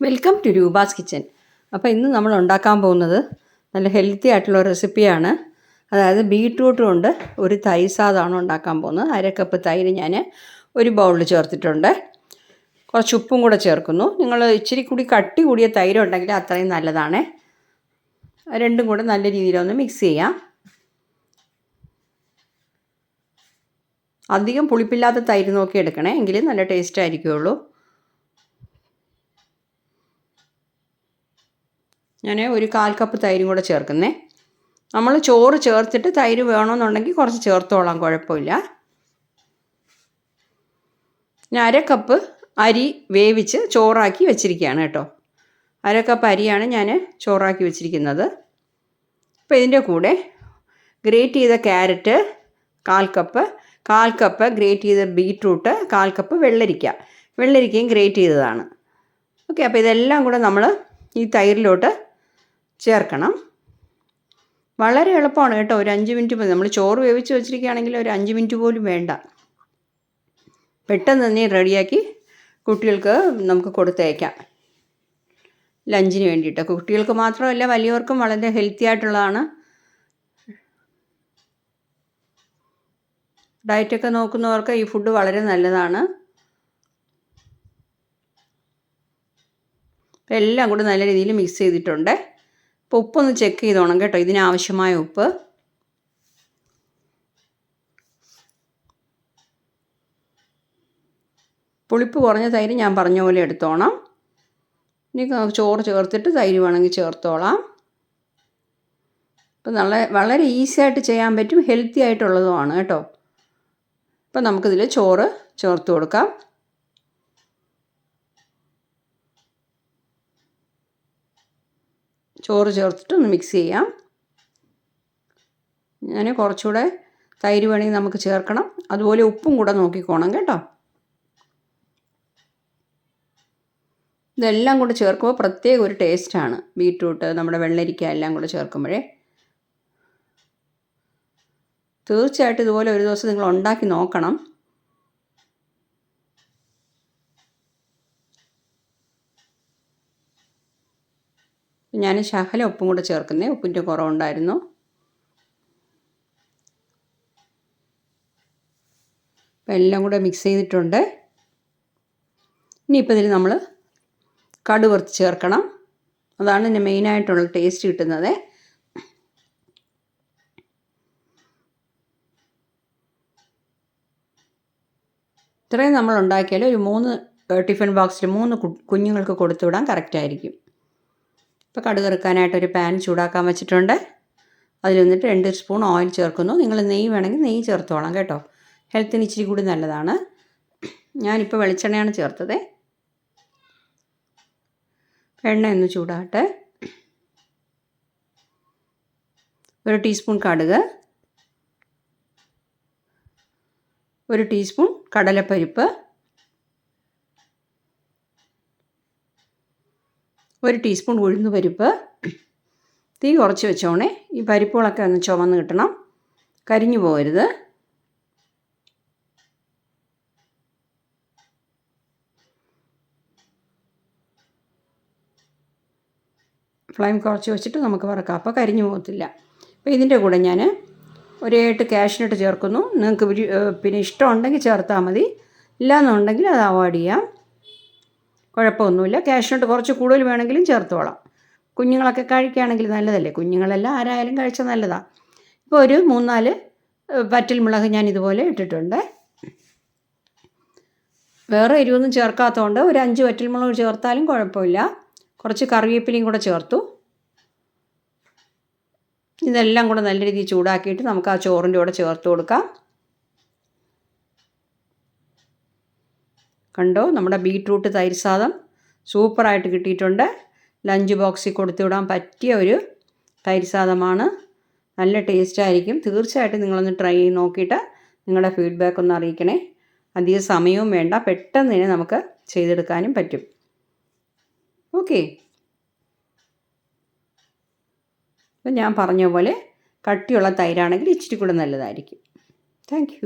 Welcome to Roopa's kitchen അപ്പോൾ ഇന്ന് നമ്മൾ ഉണ്ടാക്കാൻ പോകുന്നത് നല്ല ഹെൽത്തി ആയിട്ടുള്ള റെസിപ്പിയാണ് അതായത് ബീട്രൂട്ട് കൊണ്ട് ഒരു തൈര് സാദമാണ് ഉണ്ടാക്കാൻ പോകുന്നത്. അര കപ്പ് തൈര് ഞാൻ ഒരു ബൗളിൽ ചേർത്തിട്ടുണ്ട്. കുറച്ച് ഉപ്പും കൂടെ ചേർക്കുന്നു. നിങ്ങൾ ഇച്ചിരി കൂടി കട്ടി കൂടിയ തൈര് ഉണ്ടെങ്കിൽ അത്രയും നല്ലതാണ്. രണ്ടും കൂടെ നല്ല രീതിയിലൊന്ന് മിക്സ് ചെയ്യാം. അധികം പുളിപ്പില്ലാത്ത തൈര് നോക്കി എടുക്കണേ. എങ്കിലേ നല്ല ടേസ്റ്റ് ആയിരിക്കുള്ളൂ. ഞാൻ ഒരു കാൽ കപ്പ് തൈരും കൂടെ ചേർക്കുന്നേ. നമ്മൾ ചോറ് ചേർത്തിട്ട് തൈര് വേണമെന്നുണ്ടെങ്കിൽ കുറച്ച് ചേർത്തോളാം കുഴപ്പമില്ല. ഞാൻ അര കപ്പ് അരി വേവിച്ച് ചോറാക്കി വെച്ചിരിക്കുകയാണ് കേട്ടോ. അര കപ്പ് അരിയാണ് ഞാൻ ചോറാക്കി വെച്ചിരിക്കുന്നത്. അപ്പോൾ ഇതിന്റെ കൂടെ ഗ്രേറ്റ് ചെയ്ത ക്യാരറ്റ് കാൽ കപ്പ് കാൽ കപ്പ് ഗ്രേറ്റ് ചെയ്ത ബീട്രൂട്ട് കാൽ കപ്പ് വെള്ളരിക്ക. വെള്ളരിക്കയും ഗ്രേറ്റ് ചെയ്തതാണ്. ഓക്കെ അപ്പോൾ ഇതെല്ലാം കൂടെ നമ്മൾ ഈ തൈരിലോട്ട് ചേർക്കണം. വളരെ എളുപ്പമാണ് കേട്ടോ. ഒരു അഞ്ച് മിനിറ്റ് മതി. നമ്മൾ ചോറ് വേവിച്ച് വെച്ചിരിക്കുകയാണെങ്കിൽ ഒരു അഞ്ച് മിനിറ്റ് പോലും വേണ്ട. പെട്ടെന്ന് തന്നെ റെഡിയാക്കി കുട്ടികൾക്ക് നമുക്ക് കൊടുത്തയക്കാം. ലഞ്ചിന് വേണ്ടിയിട്ട്. കുട്ടികൾക്ക് മാത്രമല്ല വലിയവർക്കും വളരെ ഹെൽത്തി ആയിട്ടുള്ളതാണ്. ഡയറ്റൊക്കെ നോക്കുന്നവർക്ക് ഈ ഫുഡ് വളരെ നല്ലതാണ്. എല്ലാം കൂടെ നല്ല രീതിയിൽ മിക്സ് ചെയ്തിട്ടുണ്ട്. അപ്പോൾ ഉപ്പൊന്ന് ചെക്ക് ചെയ്തോണം കേട്ടോ. ഇതിനാവശ്യമായ ഉപ്പ്. പുളിപ്പ് കുറഞ്ഞ തൈര് ഞാൻ പറഞ്ഞ പോലെ എടുത്തോണം. ഇനി ചോറ് ചേർത്തിട്ട് തൈര് വേണമെങ്കിൽ ചേർത്തോളാം. അപ്പം നല്ല വളരെ ഈസി ആയിട്ട് ചെയ്യാൻ പറ്റും ഹെൽത്തി ആയിട്ടുള്ളതുമാണ് കേട്ടോ. അപ്പം നമുക്കിതിൽ ചോറ് ചേർത്ത് കൊടുക്കാം. ചോറ് ചേർത്തിട്ട് ഒന്ന് മിക്സ് ചെയ്യാം. ഞാൻ കുറച്ചുകൂടെ തൈര് വേണമെങ്കിൽ നമുക്ക് ചേർക്കണം. അതുപോലെ ഉപ്പും കൂടെ നോക്കിക്കോണം കേട്ടോ. ഇതെല്ലാം കൂടെ ചേർക്കുമ്പോൾ പ്രത്യേക ഒരു ടേസ്റ്റാണ് ബീട്രൂട്ട് നമ്മുടെ വെള്ളരിക്ക എല്ലാം കൂടെ ചേർക്കുമ്പോഴേ. തീർച്ചയായിട്ടും ഇതുപോലെ ഒരു ദിവസം നിങ്ങൾ ഉണ്ടാക്കി നോക്കണം. ഞാൻ ശകല ഉപ്പും കൂടെ ചേർക്കുന്നേ. ഉപ്പിന്റെ കുറവുണ്ടായിരുന്നു. അപ്പം എല്ലാം കൂടെ മിക്സ് ചെയ്തിട്ടുണ്ട്. ഇനിയിപ്പോൾ ഇതിൽ നമ്മൾ കടുവറുത്ത് ചേർക്കണം. അതാണ് ഇതിന്റെ മെയിനായിട്ടുള്ള ടേസ്റ്റ് കിട്ടുന്നത്. ഇത്രയും നമ്മൾ ഉണ്ടാക്കിയാൽ ഒരു മൂന്ന് ടിഫിൻ ബോക്സിൽ മൂന്ന് കുഞ്ഞുങ്ങൾക്ക് കൊടുത്തു വിടാൻ കറക്റ്റായിരിക്കും ഇപ്പോൾ കടുക് ഒരു പാൻ ചൂടാക്കാൻ വെച്ചിട്ടുണ്ട്. അതിൽ വന്നിട്ട് രണ്ട് സ്പൂൺ ഓയിൽ ചേർക്കുന്നു. നിങ്ങൾ നെയ്യ് വേണമെങ്കിൽ നെയ്യ് ചേർത്തോളാം കേട്ടോ. ഹെൽത്തിന് ഇച്ചിരി കൂടി നല്ലതാണ്. ഞാനിപ്പോൾ വെളിച്ചെണ്ണയാണ് ചേർത്തത്. എണ്ണ ഒന്ന് ചൂടാട്ടെ ഒരു ടീസ്പൂൺ കടുക്. ഒരു ടീസ്പൂൺ കടലപ്പരിപ്പ്. ഒരു ടീസ്പൂൺ ഉഴുന്ന് പരിപ്പ്. തീ കുറച്ച് വെച്ചോണേ. ഈ പരിപ്പുകളൊക്കെ ഒന്ന് ചുമന്ന് കിട്ടണം. കരിഞ്ഞു പോകരുത്. ഫ്ലെയിം കുറച്ച് വെച്ചിട്ട് നമുക്ക് വറക്കാം. അപ്പോൾ കരിഞ്ഞു പോകത്തില്ല. അപ്പോൾ ഇതിന്റെ കൂടെ ഞാൻ ഒരു ഏട്ട് കാഷ്നട്ട് ചേർക്കുന്നു. നിങ്ങൾക്ക് പിന്നെ ഇഷ്ടമുണ്ടെങ്കിൽ ചേർത്താൽ മതി. ഇല്ലയെന്നുണ്ടെങ്കിൽ അത് അവോയ്ഡ് ചെയ്യാം. കുഴപ്പമൊന്നുമില്ല. കാഷ്നട്ട് കുറച്ച് കൂടുതൽ വേണമെങ്കിലും ചേർത്തോളാം. കുഞ്ഞുങ്ങളൊക്കെ കഴിക്കുകയാണെങ്കിൽ നല്ലതല്ലേ? കുഞ്ഞുങ്ങളെല്ലാം ആരായാലും കഴിച്ചാൽ നല്ലതാണ് ഇപ്പോൾ ഒരു മൂന്നാൽ പറ്റൽ മുളക് ഞാൻ ഇതുപോലെ ഇട്ടിട്ടുണ്ട്. വേറെ എരിവൊന്നും ചേർക്കാത്തതുകൊണ്ട് ഒരു അഞ്ച് വറ്റൽ മുളക് ചേർത്താലും കുഴപ്പമില്ല. കുറച്ച് കറിവേപ്പിലയും കൂടെ ചേർത്തു. ഇതെല്ലാം കൂടെ നല്ല രീതിയിൽ ചൂടാക്കിയിട്ട് നമുക്ക് ആ ചോറിന്റെ കൂടെ ചേർത്ത് കൊടുക്കാം. കണ്ടോ? നമ്മുടെ ബീട്രൂട്ട് തൈര് സാദം സൂപ്പറായിട്ട് കിട്ടിയിട്ടുണ്ട്. ലഞ്ച് ബോക്സിൽ കൊടുത്തു വിടാൻ പറ്റിയ ഒരു തൈര് സാദമാണ് നല്ല ടേസ്റ്റായിരിക്കും തീർച്ചയായിട്ടും നിങ്ങളൊന്ന് ട്രൈ ചെയ്ത് നോക്കിയിട്ട് നിങ്ങളുടെ ഫീഡ്ബാക്ക് ഒന്ന് അറിയിക്കണേ. അധികം സമയവും വേണ്ട. പെട്ടെന്ന് തന്നെ നമുക്ക് ചെയ്തെടുക്കാനും പറ്റും. ഓക്കെ ഞാൻ പറഞ്ഞ പോലെ കട്ടിയുള്ള തൈരാണെങ്കിൽ ഇച്ചിരി കൂടെ നല്ലതായിരിക്കും. താങ്ക്